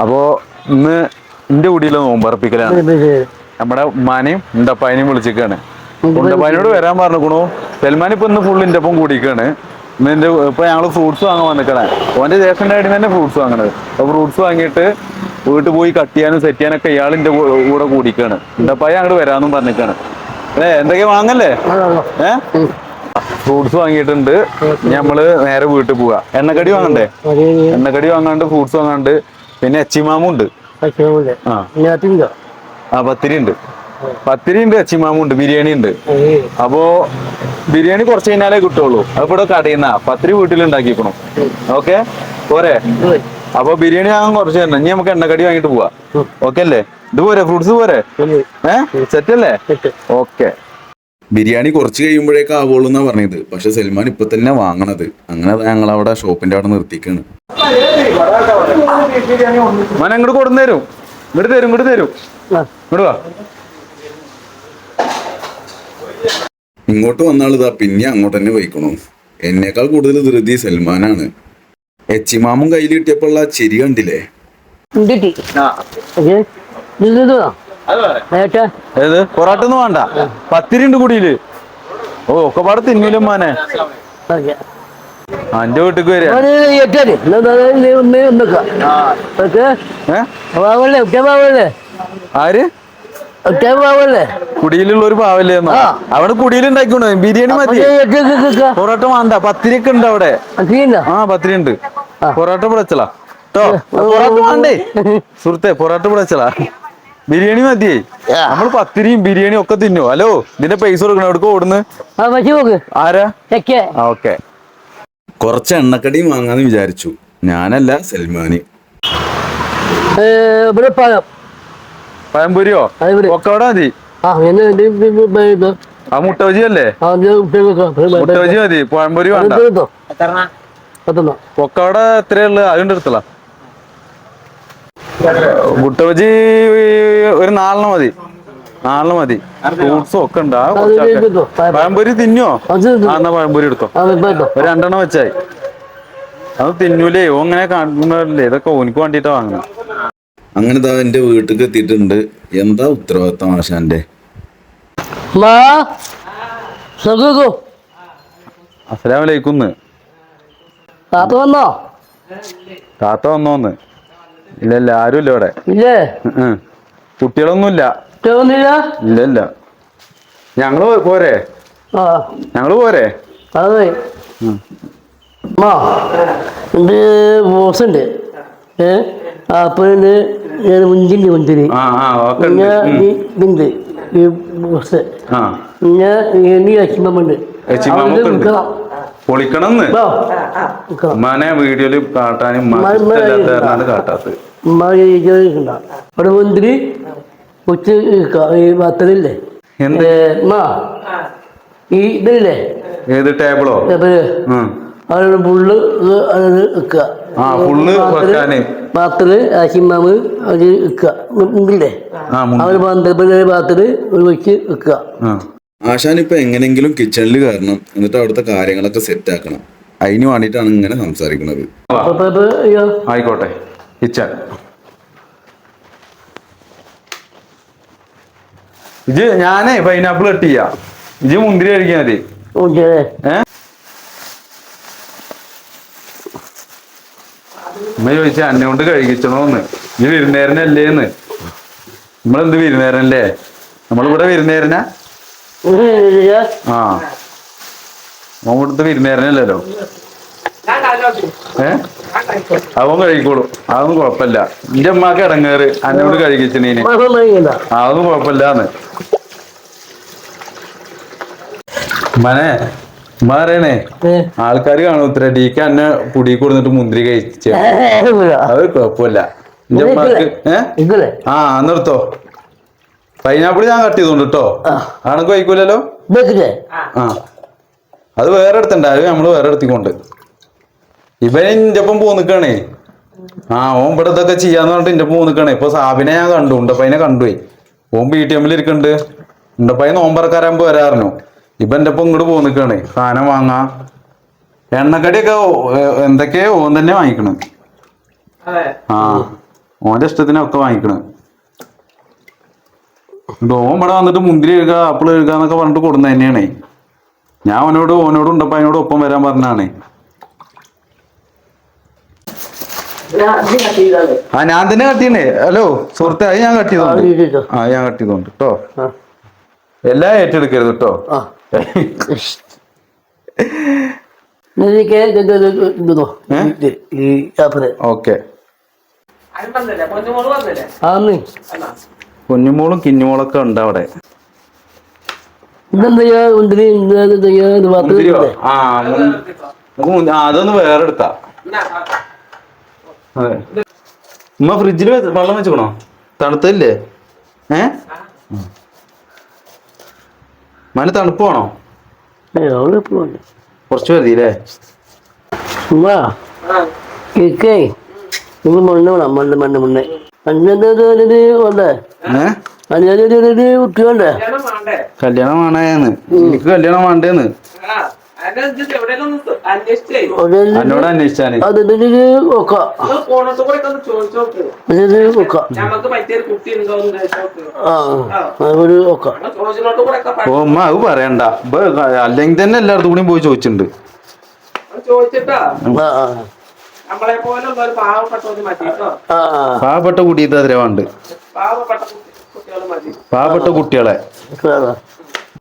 അപ്പോ ഇന്ന് എന്റെ കുടിയിലെ നോമ്പറപ്പിക്കലാണ്. നമ്മുടെ ഉമ്മാനെയും ഉണ്ടപ്പായനെയും വിളിച്ചിക്കാണ്. ഉണ്ടപ്പായനോട് വരാൻ പറഞ്ഞിക്കണു സൽമാൻ ഇപ്പൊ ഇന്ന് ഫുൾ ഇന്റെ ഒപ്പം കൂടിക്കാണ്. ഇന്നെ എന്റെ ഇപ്പൊ ഞങ്ങൾ ഫ്രൂട്ട്സ് വാങ്ങാൻ വന്നിക്കണേ. ഓന്റെ ജ്യേഷ്ഠന്റെ ആയിട്ട് തന്നെ ഫ്രൂട്ട്സ് വാങ്ങണത്. അപ്പൊ ഫ്രൂട്ട്സ് വാങ്ങിയിട്ട് വീട്ടിൽ പോയി കട്ട് ചെയ്യാനും സെറ്റ് ചെയ്യാനൊക്കെ ഇയാൾ ഇന്റെ കൂടെ കൂടിക്കാണ്. ഉണ്ടപ്പായ അങ്ങോട്ട് വരാമെന്നും പറഞ്ഞിക്കാണ്. ഏ എന്തൊക്കെയാ വാങ്ങല്ലേ? ഏ? ഫ്രൂട്ട്സ് വാങ്ങിയിട്ടുണ്ട്. നമ്മൾ നേരെ വീട്ടിൽ പോവാ. എണ്ണക്കടി വാങ്ങണ്ടേ? എണ്ണക്കടി വാങ്ങാണ്ട് ഫ്രൂട്ട്സ് വാങ്ങാണ്ട് പിന്നെ അച്ചിമാമുണ്ട്. ആ. പത്തിരി ഉണ്ട് പത്തിരി ഉണ്ട് എച്ചിമാമും ഉണ്ട് ബിരിയാണി ഉണ്ട് അപ്പോ ബിരിയാണി കുറച്ച് കഴിഞ്ഞാലേ കിട്ടുള്ളൂ. അത് ഇവിടെ കടയിൽ നിന്നാ പത്തിരി വീട്ടിൽ ഉണ്ടാക്കിക്കണം ഓക്കെ? പോരെ? അപ്പൊ ബിരിയാണി വാങ്ങാൻ കുറച്ച് തന്നെ ഇനി നമുക്ക് എണ്ണക്കടി വാങ്ങിട്ട് പോവാ. ഓക്കെ അല്ലേ? ഇത് പോരെ? ഫ്രൂട്ട്സ് പോരെ? ഏഹ് സെറ്റ്. അല്ലേ ഓക്കെ. ബിരിയാണി കുറച്ച് കഴിയുമ്പോഴേക്ക് ആവുള്ളൂ എന്നാ പറഞ്ഞത്. പക്ഷെ സൽമാൻ ഇപ്പൊ തന്നെ വാങ്ങണത്. അങ്ങനെ ഞങ്ങൾ അവിടെ ഷോപ്പിന്റെ അവിടെ നിർത്തിക്കാണ്. മന ഇങ്ങോട്ട് കൊടുന്നു തരും. ഇങ്ങോട്ട് തരും ഇങ്ങോട്ട് തരും. ഇങ്ങോട്ട് വാ. ഇങ്ങോട്ട് വന്നാളിതാ പിന്നെ അങ്ങോട്ട് തന്നെ വയ്ക്കണു എന്നേക്കാൾ കൂടുതൽ ധൃതി സൽമാനാണ്. എച്ചിമാമും കയ്യിൽ കിട്ടിയപ്പോൾ ആ ചിരി കണ്ടില്ലേ? ഏത്? പൊറാട്ട ഒന്നും വേണ്ട. പത്തിരി ഉണ്ട് കുടിയിൽ. ഓ ഒക്കെ പാടെ തിന്നൂലും മാനെ അന്റെ വീട്ടിക്ക് വരിക. ആര്? കുടിയിലുള്ള ഒരു പാവല്ലേ എന്നോ? ആ. അവിടെ കുടിയിൽ ഉണ്ടാക്കിക്കോണു ബിരിയാണി മതി. പൊറോട്ട വേണ്ട. പത്തിരി ഒക്കെ ഉണ്ട് അവിടെ. ആ പത്തിരി ഉണ്ട് പൊറോട്ട പിടച്ചലാ കേട്ടോ പൊറോട്ട വേണ്ടേ? സുഹൃത്തെ പൊറോട്ട പിടച്ചലാ ബിരിയാണി മതിയേ നമ്മൾ നമ്മൾ പത്തിരിയും ബിരിയാണിയും ഒക്കെ തിന്നു ഹലോ ഇതിന്റെ പൈസ കൊടുക്കണം എവിടെ ഓടുന്നു ആരാ ഓക്കെ കുറച്ച് എണ്ണക്കടിയും വാങ്ങാന്ന് വിചാരിച്ചു ഞാനല്ല സൽമാനി പഴംപൊരിയോ ഒക്കെ അവിടെ മതി ആ എന്നെ ആ മുട്ട ബജി അല്ലേ മുട്ട ബജി മതി പഴംപൊരി വേണ്ട ഒക്കെ പൊക്കവിടെ എത്രയുള്ളു അതുകൊണ്ട് എടുത്തല മുട്ട ബജി ഒരു നാലെണ്ണം മതി. നാലെണ്ണം മതി. ഫ്രൂട്ട്സും ഒക്കെ ഉണ്ട്. പഴംപൊരി തിന്നോ? ആ എന്നാ പഴംപൊരി എടുത്തോ. ഒരു രണ്ടെണ്ണം വെച്ചായി. അത് തിന്നൂലേ ഓ അങ്ങനെ കാണുന്നില്ലേ ഇതൊക്കെ ഓനിക്ക് വേണ്ടിട്ടാ വാങ്ങണം അങ്ങനെ താ എന്റെ വീട്ടിൽ എത്തിയിട്ടുണ്ട്. എന്താ ഉത്തരവാദിത്തം ആശാന്റെ അസലാമലൈക്കുന്ന് താത്ത വന്നോ? താത്ത വന്നോന്ന് ഇല്ല ഇല്ല ആരും ഇല്ല ഇവിടെ. ഇല്ലേ? ഉം. കുട്ടികളൊന്നുമില്ല. ഇല്ല ഇല്ല ഞങ്ങൾ പോരെ? ആ. ഞങ്ങൾ പോരെ? അതെ. ബോസ് ഉണ്ട് ഏ? മുഞ്ചിന്റെ മുന്തിരി ആ ആ ഉണ്ട്. പിന്നെ ഈ ഇതുണ്ട്. ഈ ബോസ് ആ. പിന്നെ ഈ അച്ഛമ്മണ്ട് എച്ചിമാമൊക്കെ ഉണ്ട് പൊളിക്കണമെന്ന്. ഉമ്മാനെ വീഡിയോയിൽ കാട്ടാനും ഉമ്മാക്ക് ഉമ്മ- അവിടെ മുന്തിരി ഉച്ച ഈ ഇതല്ലേ എന്ത്? മാ ഈ ഇതില്ലേ? ഏത് ടേബിളോ? അവരുടെ. അവിടെ ഫുള്ള് അത് വെക്കാന്. പാത്തിൽ ആശിമാമ് മുമ്പില്ലേ ആ മുൻ- അവർ പന്ത്രണ്ട് പാത്തിൽ വെച്ച് വെക്കുക ആ. ആശാൻ ഇപ്പൊ എങ്ങനെങ്കിലും കിച്ചണിൽ കയറണം എന്നിട്ട് അവിടുത്തെ കാര്യങ്ങളൊക്കെ സെറ്റ് ആക്കണം. അതിന് വേണ്ടിയിട്ടാണ് ഇങ്ങനെ സംസാരിക്കുന്നത്. ആയിക്കോട്ടെ. കിച്ചൺ ഇത് ഞാനേ പൈനാപ്പിൾ കട്ട് ചെയ്യാം. ഇത് മുന്തിരി കഴിക്കാൻ മതി ഉമ്മ ചോദിച്ച അന്നെ കൊണ്ട് കഴിക്കണോന്ന് ഇജ് വിരുന്നേരനല്ലേന്ന്. നമ്മളെന്ത് വിരുന്നേരനല്ലേ? നമ്മളിവിടെ വിരുന്നേരനാ? ആ. നമ്മളിവിടുത്തെ വിരുന്നേരനല്ലല്ലോ. ഏ? അവൻ കഴിക്കോളൂ. അതൊന്നും കുഴപ്പമില്ല. എന്റെ അമ്മയ്ക്ക് ഇടങ്ങേറ്. അന്നോട് കഴുകിച്ചണീന് ആ, അതൊന്നും കുഴപ്പമില്ലാന്ന്. മനെ ഉമ്മ പറയണേ ആൾക്കാർ കാണും ഇത്ര ഡീക്ക് അന്നെ പുടി കൊടുത്തിട്ട് മുന്തിരി കഴിച്ച. അത് കുഴപ്പമില്ല. എന്റെ അമ്മയ്ക്ക് ഏഹ് ആ നിർത്തോ പൈനാപ്പിൾ ഞാൻ കട്ട് ചെയ്തോണ്ട് കേട്ടോ ആണെങ്കിൽ കഴിക്കൂലല്ലോ? ആ. അത് വേറെ എടുത്തണ്ട. അത് നമ്മൾ വേറെ എടുത്തിക്കൊണ്ട്. ഇവൻ എന്റെ ഒപ്പം പോന്നിക്കാണേ. ആ ഓൻ ഇവിടെ ഇതൊക്കെ ചെയ്യാന്ന് പറഞ്ഞിട്ട് എന്റെ ഒപ്പം പോന്നിക്കാണേ. ഇപ്പൊ സാബിനെ ഞാൻ കണ്ടു ഉണ്ടപ്പൈനെ കണ്ടുപോയി ഓൻ ബി ടി എമ്മിൽ ഇരിക്കണ്ട്. ഉണ്ടപ്പൈ നോമ്പറക്കാരാകുമ്പോ പോരായിരുന്നു ഇപ്പൊ എന്റെ ഒപ്പം ഇങ്ങോട്ട് പോന്നിക്കാണേ. സാധനം വാങ്ങാ. എണ്ണക്കടിയൊക്കെ എന്തൊക്കെയോ ഓൻ തന്നെ വാങ്ങിക്കണ്. ആ ഓന്റെ ഇഷ്ടത്തിനൊക്കെ വാങ്ങിക്കണ്. ഓൻ ഇവിടെ വന്നിട്ട് മുന്തിരി എഴുക ആപ്പിൾ എഴുക എന്നൊക്കെ പറഞ്ഞിട്ട് കൊടുന്ന തന്നെയാണേ. ഞാൻ അവനോട് ഓനോട് ഉണ്ടപ്പോ അതിനോട് ഒപ്പം വരാൻ പറഞ്ഞാണേ ആ ഞാൻ തന്നെ കട്ട് ഹലോ സുഹൃത്തെ അത് ഞാൻ കട്ടിയതുണ്ട് ആ, ഞാൻ കട്ടിയതുണ്ട് കേട്ടോ എല്ലാം ഏറ്റെടുക്കരുത് കേട്ടോ ഓക്കെ. കുഞ്ഞുമോളും കിഞ്ഞുമോളൊക്കെ ഉണ്ട് അവിടെ. അതൊന്ന് വേറെ എടുത്താ അതെ. ഉമ്മ ഫ്രിഡ്ജിൽ വെള്ളം വെച്ചോണോ തണുത്തല്ലേ? ഏ? മന തണുപ്പ് വേണോ. കുറച്ച് മതി അല്ലേ ഉമ്മാ, കേക്കേ. നിങ്ങൾ മണ്ണ് വേണം മണ്ണ് മണ്ണ് മണ്ണ്. കല്യാണം വേണേന്ന്. എനിക്ക് കല്യാണം വേണ്ടേന്ന്. ഒരു എന്നോട് അന്വേഷിച്ചാണ് ഓ ഉമ്മ അത് പറയണ്ട. ഇപ്പൊ അല്ലെങ്കിൽ തന്നെ എല്ലായിടത്തും കൂടി പോയി ചോദിച്ചിട്ടുണ്ട്. പാവപ്പെട്ട ഒരു മതി കേട്ടോ. ആ ആ. പാവപ്പെട്ട കുട്ടികളെ.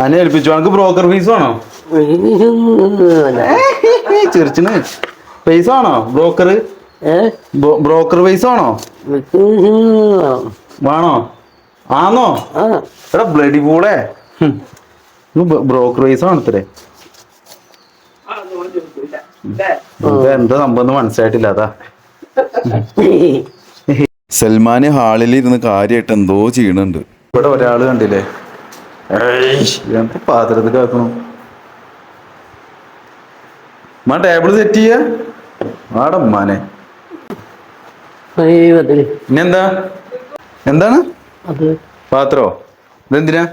അനെ ഏൽപ്പിച്ചു. അനക്ക് ബ്രോക്കർ ഫീസ് വേണോ? വേണ്ട. ചെറിച്ചിന്. പൈസ ആണോ ബ്രോക്കർ ബ്രോക്കർ പൈസ ആണോ വേണം. വേണോ? ആന്നോ? എടാ ബ്ലഡി പൂളെ ബ്രോക്കർ പൈസ ആണത്രേ എന്താ സംഭവം മനസ്സിലായിട്ടില്ല അതാ. സൽമാന് ഹാളിൽ ഇരുന്ന് കാര്യമായിട്ട് എന്തോ ചെയ്യണുണ്ട്. ഇവിടെ ഒരാൾ കണ്ടില്ലേ? എന്താ പാത്രത്തിൽ കാക്കണു മാ ടേബിൾ സെറ്റ് ചെയ്യ. ആടെ ദൈവത്തിന് ഇനിയെന്താ എന്താണ്? അത്. പാത്രോ? ഇതെന്തിനാ?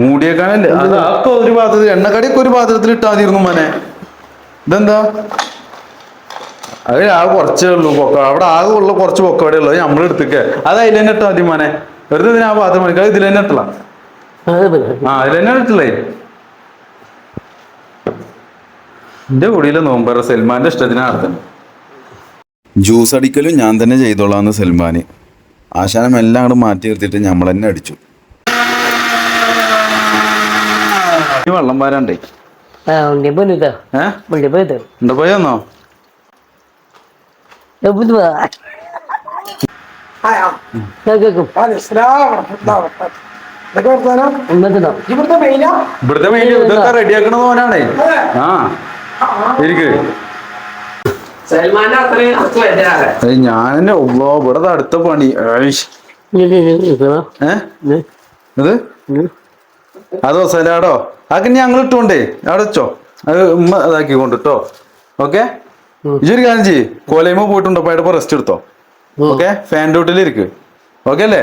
മൂടിയേക്കാനല്ലേ? അത് അതൊക്കെ ഒരു പാത്രത്തിൽ എണ്ണക്കടിയൊക്കെ ഒരു പാത്രത്തിൽ ഇട്ടാ മതിയിരുന്നു മോനെ ഇതെന്താ? അത് ആകെ കുറച്ചേ ഉള്ളൂ പൊക്ക. അവിടെ ആകെ ഉള്ള കുറച്ച് പൊക്കവിടെ ഉള്ളത് നമ്മൾ എടുത്തേക്ക്. അത് അതിൽ തന്നെ ഇട്ടാ മതി മോനെ വെറുതെ ഇതിനാ പാത്രം മണിക്കാതെ ഇതിൽ തന്നെ. ആ എന്റെ കൂടിയിലെ നോമ്പറ സൽമാന്റെ ഇഷ്ടത്തിനാ നടത്തുന്നത് ജ്യൂസ് അടിക്കലും ഞാൻ തന്നെ ചെയ്തോളാന്ന് സൽമാന്. ആശാനം എല്ലാം അങ്ങോട്ട് മാറ്റി നിർത്തിയിട്ട് നമ്മൾ തന്നെ അടിച്ചു. വെള്ളം പാരാണ്ടേ പോയോന്നോ കേൾക്കും ഇവിടുത്തെ മെയിനാ ഇവിടുത്തെ മെയിൻ ഇതൊക്കെ റെഡിയാക്കണത് ഓനാണേ. ആ. ഇരിക്ക്. ഞാൻ എന്നെ ഉള്ളോ ഇവിടെ അടുത്ത പണി. ഇത്? അതോ സലാഡോ അതൊക്കെ ഞങ്ങൾ ഇട്ടോണ്ടേ അവിടെ വെച്ചോ. അത് ഉമ്മ ഇതാക്കി കൊണ്ടിട്ടോ. ഓക്കെ? ഇജൊരു കാര്യം ചെയ്യ്. കോലയമ്മ പോയിട്ടുണ്ടോ? അപ്പൊ അവിടെ റെസ്റ്റ് എടുത്തോ. ഓക്കെ? ഫാൻ ഡ്യൂട്ടിൽ ഇരിക്ക്. ഓക്കെ അല്ലേ?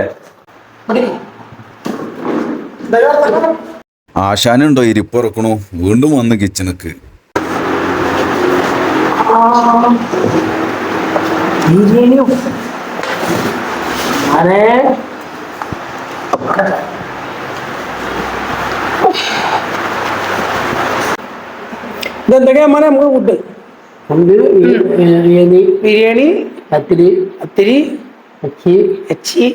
ആശാനുണ്ടോ ഇരിപ്പുറക്കണു വീണ്ടും വന്ന് കിച്ചണക്ക്. ആരേ ഇതെന്തൊക്കെയാ മോനെ നമുക്ക് ഫുഡ് ഉണ്ട്. ബിരിയാണി ബിരിയാണി പത്തിരി അത്തിരി അച്ചി എച്ചി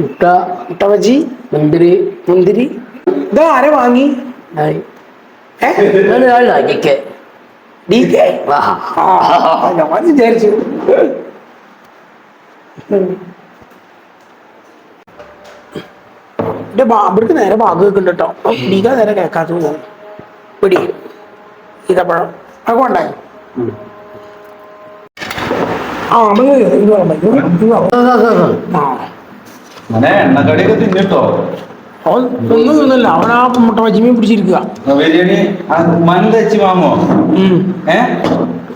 മുട്ട ബജി മുന്തിരി മുന്തിരി. ഇത് ആരെ വാങ്ങി? ഞാൻ വിചാരിച്ചു. എന്റെ ബാബർക്ക് നേരെ ഭാഗം വെക്കുന്നുണ്ട് കേട്ടോ. ഡീക നേരെ കേൾക്കാത്ത പോകും പിടി. ഇതപ്പഴം അത് കൊണ്ടായി ആ ഇത് പറഞ്ഞു. ആ എണ്ണക്കടിയൊക്കെ തിന്നിട്ടോ? അവൻ ഒന്നും തിന്നില്ല. അവൻ ആ മുട്ട വജിമി പിടിച്ചിരിക്കുക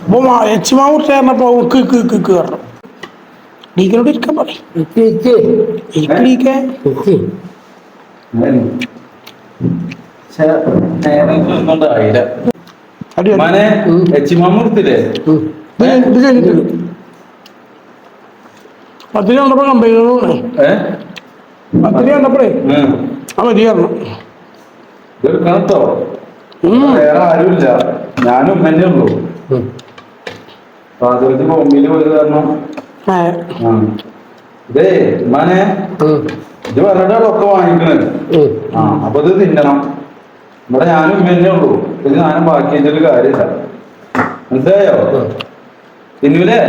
അപ്പൊ എച്ചിമാ മുട്ട പറഞ്ഞപ്പോ ഉക്ക് ഇക്ക് ഇക്ക് ഇക്ക് പറഞ്ഞു. ഡീക്കനോട് ഇരിക്കാൻ പറയും. പത്തിരി കണ്ടപ്പോ കമ്പനി ഏ? പത്തിരി കണ്ടപ്പോഴേ. മതി പറഞ്ഞു ഇതൊരു കണത്തോ വേറെ ആരുമില്ല. ഞാനും ഉമ്മന്നെ ഉള്ളൂ. പാചകത്തിന് ബോംബെയിൽ പോയത് കാരണം. ആ. ഇതേ ഉമ്മാനെ. ഇത് പറഞ്ഞിട്ടാണ് ഒക്കെ വാങ്ങിക്കണത് ആ അപ്പൊ ഇത് തിന്നണം. ഇവിടെ ഞാനും ഉമ്മന്നെ ഉള്ളൂ. ഇത് ഞാനും ബാക്കി വെച്ചിട്ട് കാര്യമില്ല. മനസ്സിലായോ? തിന്നൂലേ?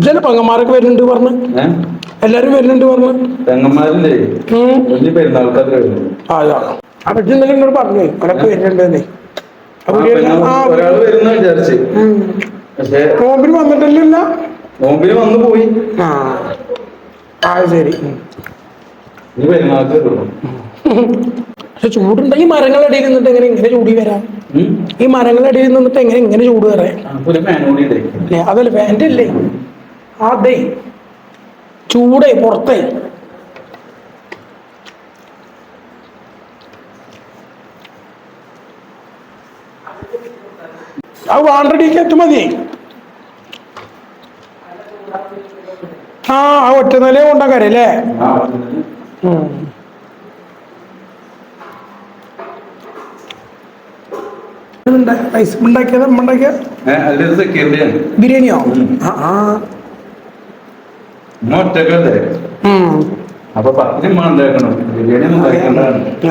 ചില പെങ്ങന്മാരൊക്കെ വരുന്നുണ്ട് പറഞ്ഞു. എല്ലാരും വരുന്നുണ്ട് പറഞ്ഞു. പെങ്ങന്മാരില്ലേ? വലിയ പെരുന്നാൾക്കാർ അതാ ഇന്നലെ എന്നോട് പറഞ്ഞു ഒരൊക്കെ വരുന്നുണ്ടെന്നേ. അപ്പൊ ആ, പെങ്ങ- വരുന്ന വിചാരിച്ച്. ഉം. പക്ഷെ നോമ്പിന് വന്നിട്ടില്ല നോമ്പിന് വന്നു പോയി. ആ. ആ ശരി. പെരുന്നാൾക്ക് പക്ഷെ ചൂടുണ്ട് ഈ മരങ്ങളുടെ ഇടയിൽ നിന്നിട്ട് എങ്ങനെ ഇങ്ങനെ ചൂടി വരാം? ഈ മരങ്ങളുടെ ഇടയിൽ നിന്നിട്ട് എങ്ങനെ ഇങ്ങനെ ചൂട് വരാം? അതല്ല ഫാന്റെ അല്ലേ? അതെ ചൂടേ പുറത്തേ. ആ വാണ്ടടിക്ക് എത്തും മതി. ആ ആ ഒറ്റ നില. കൊണ്ടാക്കാരെ അല്ലേ ഉണ്ടാക്കിയത്? ഉണ്ടാക്കിയ ബിരിയാണിയോ? ആ ആ. ഉമ്മ ഒറ്റക്കല്ലേ. അപ്പൊ പത്തിന് ഉമ്മ ഉണ്ടാക്കണം. ബിരിയാണി ഒന്നും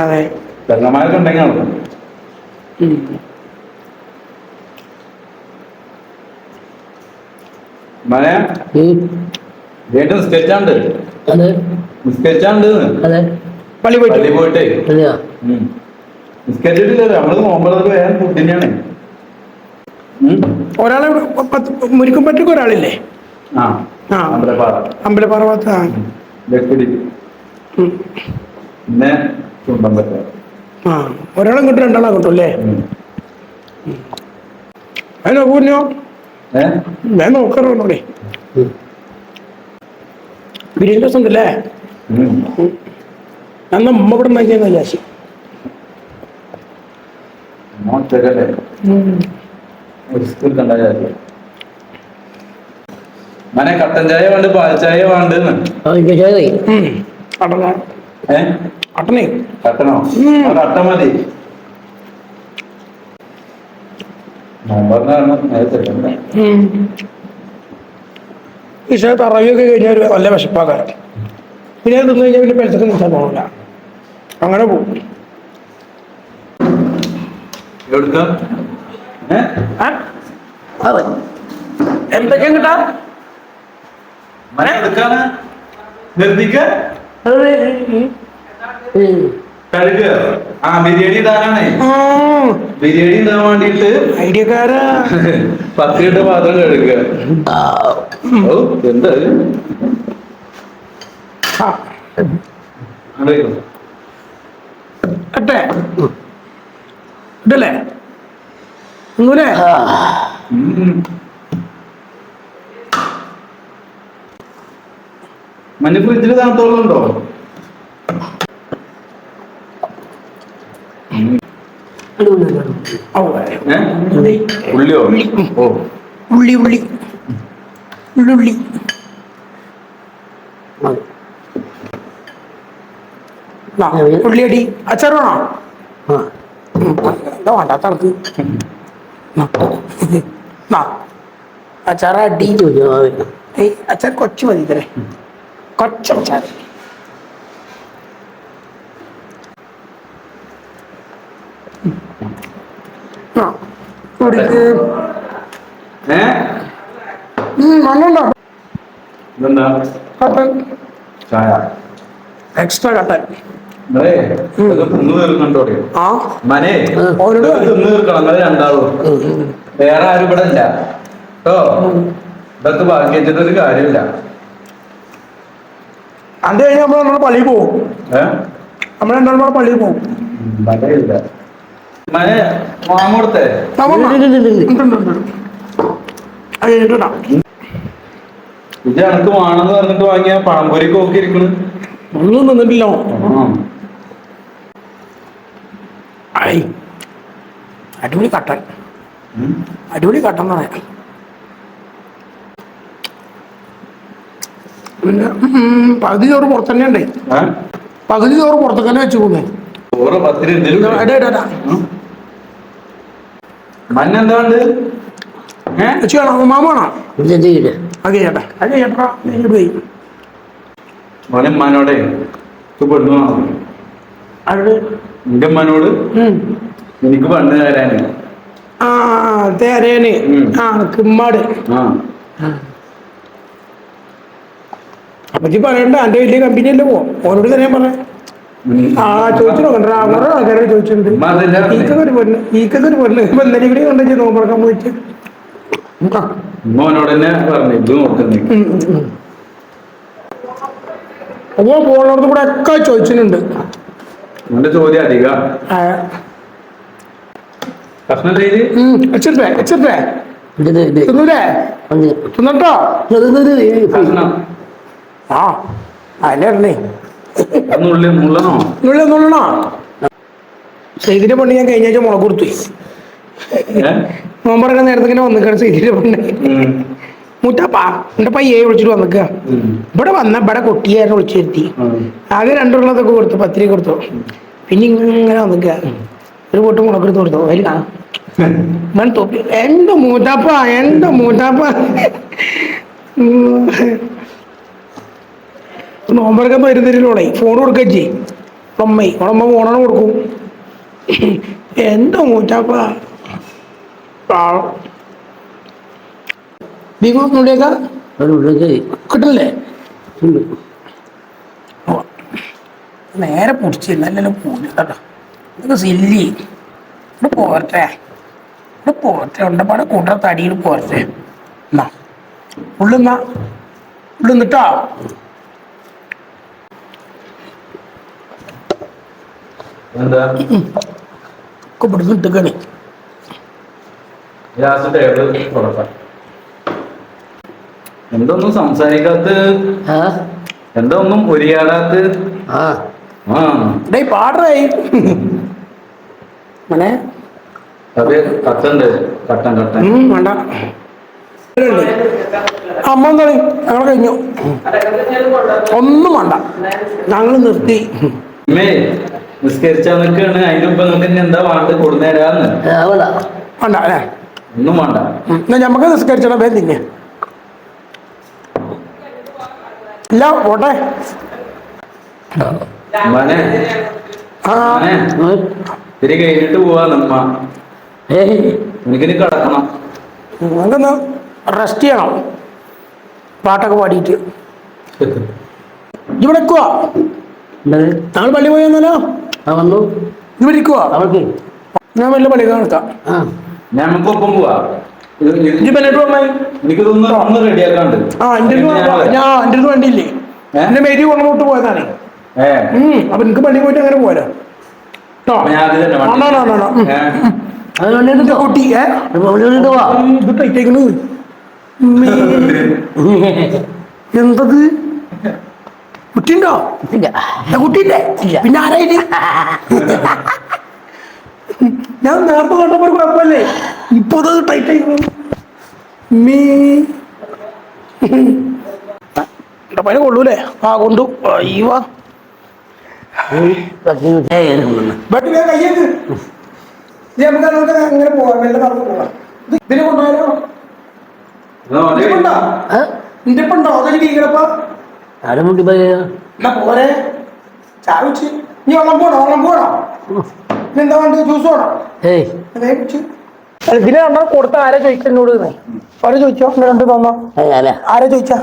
അതെ. പെങ്ങന്മാരൊക്കെ ഉണ്ടെങ്കിൽ നടക്കും വീണ്ടും നിസ്കരിച്ചാണ്ട്? നിസ്കരിച്ചാണ്ട്? പള്ളി പോയിട്ട്. നിസ്കരിച്ചിട്ടില്ലല്ലോ. നമ്മൾ ഫുഡിനെയാണ് ഒരാളെ മുരിക്കും പറ്റൊക്കെ ഒരാളില്ലേ? ആ. അമ്പലപ്പാറ. ഉം. പിന്നെ ആ. ഒരാളും കിട്ടും രണ്ടാളും കിട്ടും അല്ലേ? അതിനോ നോക്കൂല്ലോ ഞാൻ നോക്കാറോടെ ബിരിയാണി രസം ഉണ്ടല്ലേ? ഉം. അന്ന് അമ്മ ഇവിടെ ഉണ്ടാക്കിയെന്ന് വിചാരിച്ചു. ഉമ്മ ഒറ്റക്കല്ലേ റിസ്ക് എടുക്കണ്ട കാര്യം മനെ കട്ടൻ ചായ വേണ്ട പാൽ ചായ വേണ്ടെന്ന്. കട്ടണ കട്ട മതി. തറവിയൊക്കെ കഴിഞ്ഞാൽ നല്ല വിശപ്പാക്കാരം. പിന്നെ തിന്നു കഴിഞ്ഞാൽ പിന്നെ പെലത്തൊക്കെ നിൽക്കാൻ പോകില്ല അങ്ങനെ പോകും. എവിടുക്ക ഏ? ആ? അതെ എന്തൊക്കെ കിട്ടാ മന എടുക്കാന് നിർത്തിക്ക കഴുകുക ആ ബിരിയാണി ഇടാനാണേ ബിരിയാണി ഇടാൻ വേണ്ടിട്ട് ഐഡിയക്കാരാ പത്തിട്ട് പാത്രം കഴുകുക ഓ എന്താ. ഇട്ടെ ഇട്ടല്ലേ ഒന്നൂലേ മഞ്ഞ ഫ്രിഡ്ജിൽ ഉണ്ടോ ഔ, ഏ ഉള്ളി ഉള്ളിയോ ഓ ഉള്ളി ഉള്ളി ഉള്ളി ഉള്ളി ആ, അടി അച്ചാർ വേണോ എന്താ വേണ്ട തണുക്ക് അച്ചാർ അടി അച്ചാർ കൊച്ചു മതി ഇതരെ ചായ. എക്സ്ട്രാ കട്ടൻ. മനെ തിന്നു തീർക്കണം രണ്ടാളും. വേറെ ആരും ഇവിടെ ഇല്ല. കേട്ടോ ഇതൊക്കെ വെച്ചിട്ട് ഒരു കാര്യമില്ല. അത് കഴിഞ്ഞ് നമ്മൾ നമ്മുടെ പള്ളിയിൽ പോകും നമ്മൾ രണ്ടാളും കൂടെ പള്ളിയിൽ പോകും ഇത് എനക്ക് വേണമെന്ന് പറഞ്ഞിട്ട് വാങ്ങിയ പഴംപൊരിക്ക് ഒക്കെ ഇരിക്കണ്. ഒന്നും നിന്നിട്ടില്ല ആ. ഐ. അടിപൊളി കട്ടൻ. അടിപൊളി കട്ടൻ പറയാം. പിന്നെ പകുതി ചോറ് പുറത്ത് തന്നെ ഉണ്ട് പകുതി ചോറ് പുറത്തൊക്കെ തന്നെ വെച്ച് പോകുന്നേ ചോറ് പത്തിരി എന്തെങ്കിലും എടാ എടാ എടാ മഞ്ഞ എന്താ ഉണ്ട്? ഏ? വെച്ചാണോ മാമാണോ അത് ചേട്ടാ അത് ചേട്ടാ പോയി. മോനെ ഉമ്മാനോടെ ഇത് പെണ്ണു വേണം. അത് എന്റെ ഉമ്മാനോട്? ഉം. എനിക്ക് പെണ്ണ് തരാന്. ആ തേരേന്. ആ കിമ്മാട് ആ. അപ്പച്ചി പറയണ്ട എന്റെ വലിയ കമ്പനി അല്ലേ പോ? ഓനോട് തന്നെ പറയാം. ഉം. ആ ചോദിച്ചു നോക്കണ്ട ആൾക്കാരോട് ആൾക്കാരെ ചോദിച്ചിട്ടുണ്ട്. ഈക്കൊക്കെ ഒരു പെണ്ണ് ഈക്കൊക്കെ ഒരു പെണ്ണ്. ഇപ്പൊ ഇന്നലെ ഇവിടെ കൊണ്ടുവച്ച് നോമ്പറക്കാൻ പോയിട്ട്. അപ്പൊ പോണോടത്ത് കൂടെ ഒക്കെ ചോദിച്ചിട്ടുണ്ട്. ചോദ്യം അധിക. തിന്നൂലേ? തിന്നട്ടോ ഇത് ഇത് ഇത് കഷ്ണം ആ മുള്ളണോ നുള്ളി നുള്ളണോ? സെയ്തിന്റെ പെണ്ണ് ഞാൻ കഴിഞ്ഞ ആഴ്ച മുളക് കൊടുത്തു. നോമ്പറ നോമ്പറക്കാൻ നേരത്തെ ഇങ്ങനെ വന്നിക്കാണ് സെയ്തിന്റെ പെണ്ണ് ഉം. മുത്തപ്പാ എന്റെ പയ്യെ വിളിച്ചിട്ട് വന്നിക്ക. ഇവിടെ വന്ന ഇവിടെ കൊട്ടിയായിരുന്നു വിളിച്ചു വരുത്തി. ആകെ രണ്ടെണ്ണത്തൊക്കെ കൊടുത്തു പത്തിരി കൊടുത്തു. പിന്നെ ഇങ്ങനെ വന്നിക്ക. ഒരു കൂട്ടം മുളക് എടുത്ത് കൊടുത്തു. അതിൽ ഞാൻ തൊപ്പി എന്റെ മൂത്താപ്പ എന്റെ മൂത്താപ്പ. നോമ്പറക്കാൻ വരുന്നതിലോളെ ഫോൺ കൊടുക്കുക ചെയ്യും. അമ്മ അമ്മ ഫോണാണ് കൊടുക്കും. എന്താ മൂറ്റാപ്പ കിട്ടില്ലേ. നേരെ പൊടിച്ചിരുന്നല്ലോ പോലും കേട്ടോ ഇതൊക്കെ സില്ലി ഇവിടെ പോരട്ടെ. ഇവിടെ പോരട്ടെ. ഉണ്ടപ്പാടെ കൂട്ട തടിയിൽ പോരട്ടെ. എന്നാ ഉള്ളുന്നാ. ഉള്ളുന്നിട്ടോ എന്താ ഒക്കെ ഇവിടുന്ന് എന്തൊന്നും സംസാരിക്കാത്ത ആ. എന്താ ഒന്നും ഒരിയാടാത്ത മനെ അത് കട്ടൻ കട്ടൻ. വേണ്ട. ഇതുണ്ട്. അമ്മ എന്താണ് ഞങ്ങൾ കഴിഞ്ഞു. ഒന്നും വേണ്ട. ഞങ്ങൾ നിർത്തി. ഉമ്മേ നിസ്കരിച്ചാ നിൽക്കാണ്. അതിന്റെ മുമ്പ് ഇനി എന്താ വേണ്ട കൊടുന്നേരാന്ന് വേണ്ട. അല്ലേ? ഒന്നും വേണ്ട. എന്നാ നിസ്കരിച്ചോളാം വേഗം തിന്നെ. ഇല്ല പോട്ടെ. ഉമ്മാനെ ആ. ഉമ്മാനെ, ഇത്തിരി കഴിഞ്ഞിട്ട് പോവാ നമ്മ ഏയ്. എനിക്കിനി കിടക്കണം. നമുക്കൊന്ന് റെസ്റ്റ് ചെയ്യണം. പാട്ടൊക്കെ പാടിയിട്ട്. ഇവിടെ നിൽക്കുവാ. എന്താണ് പള്ളി പോയി വന്നാലോ? ആ വന്നു. അവൾക്ക് ഞാൻ വല്ല നമുക്ക് ഒപ്പം പോവാ. റെഡിയാക്കാണ്ട് ആ. ഞാൻ വണ്ടിയില്ലേ? മേരി കൊണ്ടോട്ട് പോയതാണ്. അപ്പൊ എനിക്ക് പള്ളി പോയിട്ട് അങ്ങനെ പോരാ. എന്തത്? കുട്ടിയുണ്ടോ? കുട്ടിയില്ലേ പിന്നെ ആരായിട്ട് ഞാൻ നേരത്തെ കണ്ടപ്പോ ഒരു കുഴപ്പമില്ലേ? ഇപ്പൊ അത് ടൈറ്റ് ആയി മീ. എന്റെ പയ്യനെ കൊള്ളൂലേ? ആ കൊണ്ടു. അയ്യോ. അങ്ങനെ പോവാം. മെല്ലെ നടന്നു പോവാം. ഇതിനെ കൊണ്ടുപോയാലോ? ഉണ്ടോ അതെനിക്ക് ഇരിക്കണപ്പാ ആരും മുട്ടി പോയ? എന്നാ പോരെ? ചായ വെച്ച് നീ വെള്ളം പോണോ? വെള്ളം പോണോ? എന്താ വേണ്ടത്? ജ്യൂസ് വേണോ? ഏയ്. ഇതിനെ രണ്ടാം കൊടുത്ത ആരാ ചോദിക്ക എന്നോട് ആരാ ചോദിച്ചോ? എന്നെ രണ്ട് തന്നോ അല്ല. ആരാ ചോദിച്ചാ?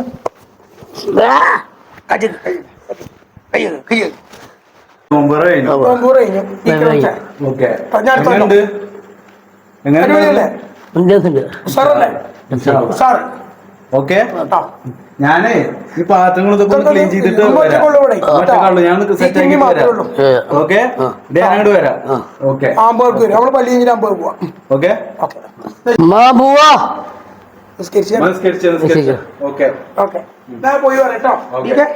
കഴിഞ്ഞു. ഈ കിടച്ച. ഓക്കേ. ഞാനേ ഈ പാത്രങ്ങൾ ഇതൊക്കെ ക്ലീൻ ചെയ്തിട്ട് വരാം. ഞാൻ സെറ്റ് ആക്കി വരാം. ഓക്കെ ഞാൻ അങ്ങോട്ട് വരാം. ആ. ഓക്കെ ആമ്പേർക്ക് വരും നമ്മൾ പള്ളി കഴിഞ്ഞിട്ട് ആമ്പേർക്ക് പോവാം. ഓക്കെ പോയി വരാം കേട്ടോ. ഓക്കേ.